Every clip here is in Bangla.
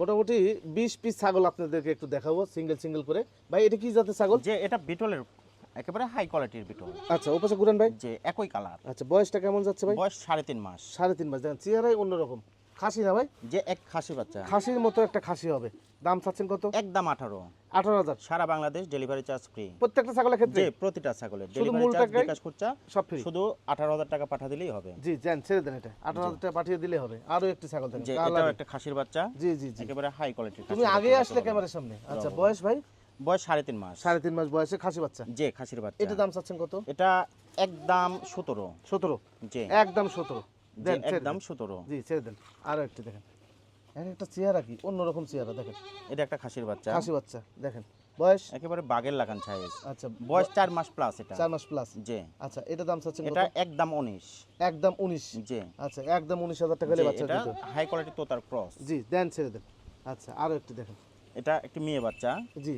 মোটামুটি বিশ পিস ছাগল আপনাদেরকে একটু দেখাবো সিঙ্গেল সিঙ্গেল করে। ভাই এটা কি জাতের ছাগল? যে এটা বিটলের একেবারে হাই কোয়ালিটির বিটল। আচ্ছা ওপাশে গুরান ভাই। যে একই কালার আচ্ছা বয়সটা কেমন যাচ্ছে ভাই? বয়স সাড়ে তিন মাস। সাড়ে তিন মাস দেখেন চেহারাই অন্যরকম। খাসি না ভাই? যে এক খাসি বাচ্চা। খাসির মতো একটা খাসি হবে। দাম চাচ্ছেন কত? একদম আঠারো। আঠারো হাজার। সারা বাংলাদেশ ডেলিভারি চার্জ ফ্রি। প্রত্যেকটা ছাগলের ক্ষেত্রে? প্রতিটা ছাগলের ডেলিভারি চার্জ? বিকাশ খুচরা সব ফ্রি শুধু আঠারো হাজার টাকা পাঠা দিলেই হবে। জি যান ছেড়ে দেন এটা। আঠারো হাজার টাকা পাঠিয়ে দিলে হবে। আরও একটি ছাগল কালারে। এটাও একটা খাসির বাচ্চা। জি জি জি। একেবারে হাই কোয়ালিটি তুমি আগে আসলে ক্যামেরার সামনে? আচ্ছা বয়স ভাই? বয়স সাড়ে তিন মাস। সাড়ে তিন মাস বয়সে খাসি বাচ্চা? যে খাসির বাচ্চা। এটা দাম চাচ্ছেন কত? এটা একদম সতেরো। সতেরো? যে একদম সতেরো। একদম সতেরো। জি ছেড়ে দেন। আরও একটি দেখেন। এক একটা চেহারা কি অন্যরকম চেহারা দেখেন। এটা একটা খাসির বাচ্চা। খাসি বাচ্চা দেখেন। বয়স? একেবারে বাগের লাগান সাইজ আচ্ছা বয়স মাস প্লাস এটা। চার মাস প্লাস যে আচ্ছা এটা দাম চাচ্ছেন এটা একদম উনিশ। একদম উনিশ। যে আচ্ছা একদম উনিশ হাজার টাকা হলে বাচ্চা এটা হাই কোয়ালিটি তোতার ক্রস জি দেন ছেড়ে দেন। আচ্ছা আরও একটি দেখেন। এটা একটি মেয়ে বাচ্চা। জি।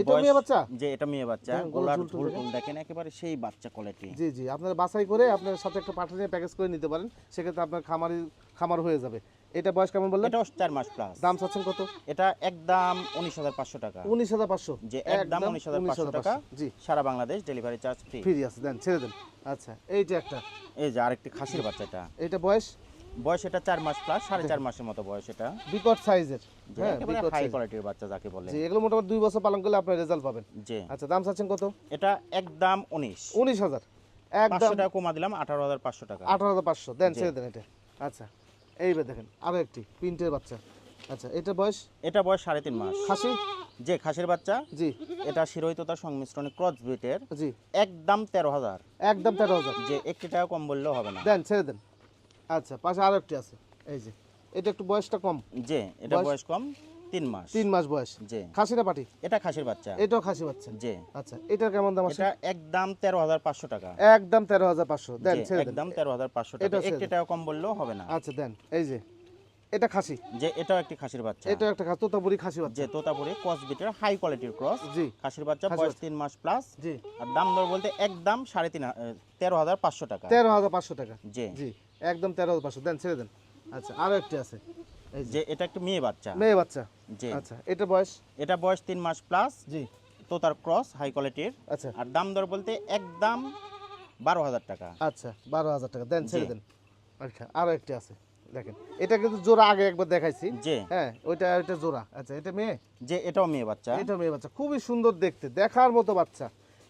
এটা মেয়ে বাচ্চা? যে এটা মেয়ে বাচ্চা গোলার ঝুল ঝুল দেখেন। একেবারে সেই বাচ্চা কোয়ালিটি জি জি আপনারা বাছাই করে আপনার সাথে একটা পাঠা নিয়ে প্যাকেজ করে নিতে পারেন। সেক্ষেত্রে আপনার খামারি খামার হয়ে যাবে। এটা বয়স কেমন বললেন? এটাও চার মাস প্লাস দাম চাচ্ছেন কত? এটা একদম টাকা। যে একদম জি। সারা Bangladesh delivery charge free free আছে দেন ছেড়ে দেন। আচ্ছা এইটা একটা। এই যে আরেকটি খাসির বাচ্চাটা। এইটা বয়স? বয়স এটা চার মাস প্লাস সাড়ে চার মাসের মতো বয়স এটা। বিকট সাইজের হ্যাঁ বিকট হাই কোয়ালিটির বাচ্চা যাকে বলে। জি এগুলো মোটামুটি দুই বছর পালন করলে আপনার রেজাল্ট পাবেন। যে আচ্ছা দাম চাচ্ছেন কত? এটা একদম উনিশ। উনিশ হাজার। একদম পাঁচশো টাকা কমা দিলাম আঠারো হাজার পাঁচশো টাকা। আঠারো হাজার পাঁচশো। দেন ছেড়ে দেন এটা। আচ্ছা এইবার দেখেন আরও একটি প্রিন্টের বাচ্চা। আচ্ছা এটা বয়স? এটা বয়স সাড়ে তিন মাস। খাসি? যে খাসির বাচ্চা। জি। এটা শিরোহিত তার সংমিশ্রণে ক্রস ব্রিটের জি। একদম তেরো হাজার। একদম তেরো হাজার। যে একটি টাকা কম বললেও হবে না। দেন ছেড়ে দেন। আচ্ছা পাশে আরও একটি আছে। এই যে এটা একটু বয়সটা কম। যে এটা বয়স- কম তিন মাস। তিন মাস বয়স। খাসিটা পাটি? এটা খাসির বাচ্চা। এটাও খাসি বাচ্চা? যে আচ্ছা এটার কেমন দাম আছে? এটা একদম তেরো হাজার পাঁচশো টাকা। একদম তেরো হাজার পাঁচশো। দেন ছেড়ে একদম তেরো হাজার পাঁচশো টাকা। একটি টাকা কম বললেও হবে না। আচ্ছা দেন এই যে এটা খাসি? যে এটাও একটি খাসির বাচ্চা। এটা একটা খাসি তোতাপুরি খাসি বাচ্চা। যে তোতাপুরি ক্রস বিটের হাই কোয়ালিটির ক্রস। জি খাসির বাচ্চা বয়স তিন মাস প্লাস। জি। আর দাম দর বলতে একদম সাড়ে তিন তেরো হাজার পাঁচশো টাকা। তেরো হাজার পাঁচশো টাকা। যে জি। একদম তেরো পাঁচশো দেন ছেড়ে দেন। আচ্ছা আরও একটি আছে। যে। এটা একটি মেয়ে বাচ্চা। মেয়ে বাচ্চা। যে আচ্ছা এটা বয়স? এটা বয়স তিন মাস প্লাস জি। তোতার ক্রস হাই কোয়ালিটির আচ্ছা। আর দাম দর বলতে একদম বারো হাজার টাকা। আচ্ছা বারো হাজার টাকা। দেন ছেড়ে দেন। আচ্ছা আরও একটি আছে। দেখেন এটা কিন্তু জোড়া আগে একবার দেখাইছি। যে হ্যাঁ ওইটা ওইটা জোড়া। আচ্ছা এটা মেয়ে? যে এটাও মেয়ে বাচ্চা। এটাও মেয়ে বাচ্চা। খুবই সুন্দর দেখতে দেখার মতো বাচ্চা।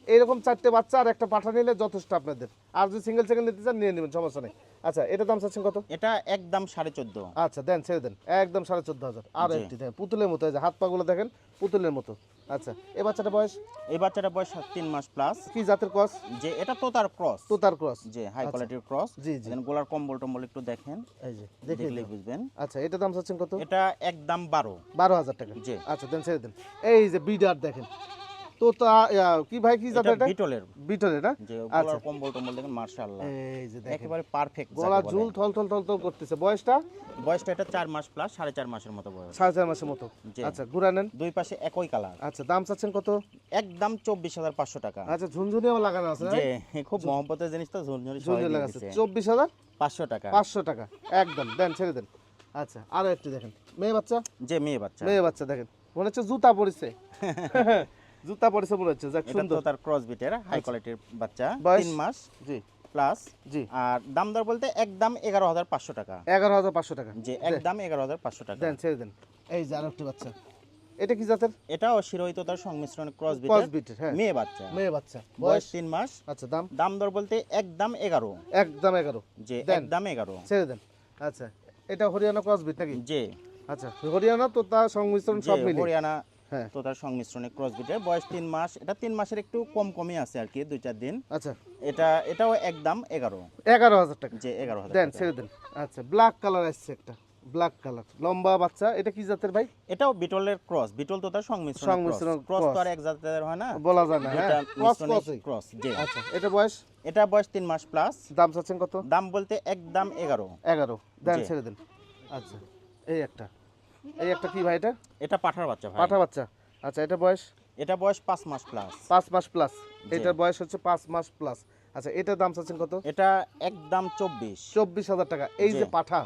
এরকম চারটে বাচ্চা আর একটা পাঠা নিলে যথেষ্ট আপনাদের। আর যদি সিঙ্গেল সিঙ্গেল নিতে চান নিয়ে নেবেন সমস্যা নেই। আচ্ছা এটা দাম চাচ্ছেন কত? এটা একদম সাড়ে চোদ্দ। আচ্ছা দেন ছেড়ে দেন। একদম সাড়ে চোদ্দ হাজার। আর একটি দেখেন পুতুলের মতো হাত পাগুলো দেখেন পুতুলের মতো। আচ্ছা এই বাচ্চাটা বয়স? এই বাচ্চাটা বয়স তিন মাস প্লাস কি জাতের ক্রস? যে এটা তোতার ক্রস। তোতার ক্রস। যে হাই আচ্ছা। কোয়ালিটির ক্রস। জি, জি। গোলার কম্বল টম্বল একটু দেখেন। এই যে দেখে দেখলেই বুঝবেন। আচ্ছা এটা দাম চাচ্ছেন কত? এটা একদম বারো। বারো হাজার টাকা। জি। আচ্ছা দেন ছেড়ে দেন। এই যে বিডার দেখেন। তোতা ইয়া, কি ভাই কি জাতের এটা? বিটলের বিটলে না? আচ্ছা। কম্বল টম্বল দেখেন মার্শাল্লাহ এই যে দেখেন। একেবারে পারফেক্ট গলা ঝুল থল থল থল থল করতেছে। বয়সটা? বয়সটা এটা চার মাস প্লাস সাড়ে চার মাসের মতো বয়স। সাড়ে চার মাসের মতো। আচ্ছা ঘুরা নেন। দুই পাশে একই কালার আচ্ছা দাম চাচ্ছেন কত? একদম চব্বিশ হাজার পাঁচশো টাকা। আচ্ছা ঝুনঝুনিও লাগানো আছে যে খুব মহব্বতের জিনিস তো ঝুনঝুনি সবাই হাজার? পাঁচশো টাকা। পাঁচশো টাকা। একদম দেন ছেড়ে দেন। আচ্ছা আরও একটু দেখেন। মেয়ে বাচ্চা? যে মেয়ে বাচ্চা। মেয়ে বাচ্চা দেখেন। মনে হচ্ছে জুতা পরিছে জুতা পরিছে মনে হচ্ছে যাক এটা সুন্দর। তো তার ক্রস বিটের হাই কোয়ালিটির বাচ্চা বয়স? তিন মাস জি। প্লাস জি। আর দাম দর বলতে একদম এগারো হাজার পাঁচশো টাকা। এগারো হাজার পাঁচশো টাকা। যে একদম এগারো হাজার পাঁচশো টাকা। দেন ছেড়ে দেন। এই যে আরও একটি বাচ্চা। এটা কি জাতের? এটাও শিরোহিত তার সংমিশ্রণ ক্রস ক্রস বিটের বিটের হ্যাঁ। মেয়ে বাচ্চা। মেয়ে বাচ্চা। বয়স বয়স? তিন মাস। আচ্ছা দাম? দাম দর বলতে একদম এগারো। একদম এগারো। যে দেন। একদম এগারো। ছেড়ে দেন। আচ্ছা এটা হরিয়ানা ক্রস বিট নাকি? যে আচ্ছা হরিয়ানা তো তার সংমিশ্রণ সব মিলে হরিয়ানা তো তার সংমিশ্রণে ক্রস বিটের বয়স তিন মাস। এটা তিন মাসের একটু কম কমই আছে আর কি দুই চার দিন। আচ্ছা। এটা এটাও একদম এগারো। এগারো হাজার টাকা। যে এগারো হাজার দেন ছেড়ে দেন। আচ্ছা ব্ল্যাক কালার আসছে একটা। ব্ল্যাক কালার লম্বা বাচ্চা। এটা কি জাতের ভাই? এটাও বিটলের ক্রস বিটল তো তার সংমিশ্রণ সংমিশ্রণ ক্রস তো আর এক জাতের হয় না? বলা যায় না হ্যাঁ। ক্রস ক্রস যে আচ্ছা এটা বয়স? এটা বয়স তিন মাস প্লাস দাম চাচ্ছেন কত? দাম বলতে একদম এগারো। এগারো। দেন ছেড়ে দেন। আচ্ছা এই একটা। এই একটা কি ভাই এটা? এটা পাঠার বাচ্চা ভাই। পাঠা বাচ্চা। আচ্ছা এটা বয়স? এটা বয়স পাঁচ মাস প্লাস পাঁচ মাস প্লাস এটার বয়স হচ্ছে পাঁচ মাস প্লাস আচ্ছা এটার দাম চাচ্ছেন কত? এটা একদম চব্বিশ। চব্বিশ হাজার টাকা। এই যে পাঠা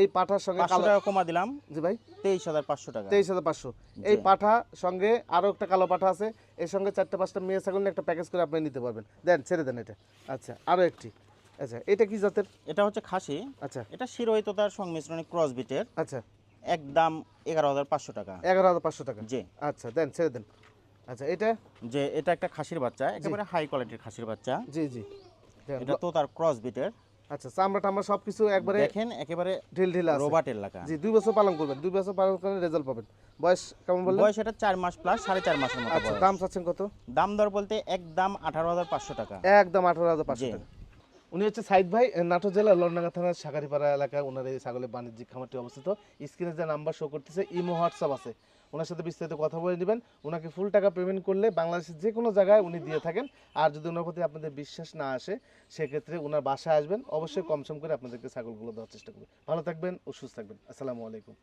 এই পাঠার সঙ্গে পাঁচশো টাকা কমা দিলাম। জি ভাই। তেইশ হাজার পাঁচশো টাকা। তেইশ হাজার পাঁচশো। এই পাঠা সঙ্গে আরও একটা কালো পাঠা আছে। এর সঙ্গে চারটে পাঁচটা মেয়ে ছাগল একটা প্যাকেজ করে আপনি নিতে পারবেন। দেন ছেড়ে দেন এটা। আচ্ছা আরও একটি। আচ্ছা এটা কি জাতের? এটা হচ্ছে খাসি। আচ্ছা। এটা শিরোহিততার সংমিশ্রণে ক্রস বিটের আচ্ছা। একদম এগারো হাজার পাঁচশো টাকা। এগারো হাজার পাঁচশো টাকা? জি। আচ্ছা দেন ছেড়ে দেন। আচ্ছা এটা? যে এটা একটা খাসির বাচ্চা একেবারে হাই কোয়ালিটির খাসির বাচ্চা। জি জি। এটা তো তার ক্রস বিটের আচ্ছা চামড়া টামড়া একবারে দেখেন একেবারে ঢিল ঢিল আছে। রোবাট এলাকা জি দুই বছর পালন করবেন দুই বছর পালন করে রেজাল্ট পাবেন। বয়স কেমন বললেন? বয়স এটা চার মাস প্লাস সাড়ে চার মাসের মতো আচ্ছা দাম চাচ্ছেন কত? দাম দর বলতে একদম আঠারো হাজার পাঁচশো টাকা। একদম আঠারো হাজার পাঁচশো জি। টাকা। উনি হচ্ছে সাইদ ভাই নাটোর জেলার লন্ডাঙ্গা থানার সাগারিপাড়া এলাকায় ওনার এই ছাগলের বাণিজ্যিক খামারটি অবস্থিত। স্ক্রিনে যে নাম্বার শো করতেছে, ইমো, হোয়াটসঅ্যাপ আছে। ওনার সাথে বিস্তারিত কথা বলে নেবেন। ওনাকে ফুল টাকা পেমেন্ট করলে বাংলাদেশের যে কোনো জায়গায় উনি দিয়ে থাকেন। আর যদি ওনার প্রতি আপনাদের বিশ্বাস না আসে, সেক্ষেত্রে ওনার বাসায় আসবেন। অবশ্যই কম সম করে আপনাদেরকে ছাগলগুলো দেওয়ার চেষ্টা করবেন ভালো থাকবেন ও সুস্থ থাকবেন। আসসালামু আলাইকুম।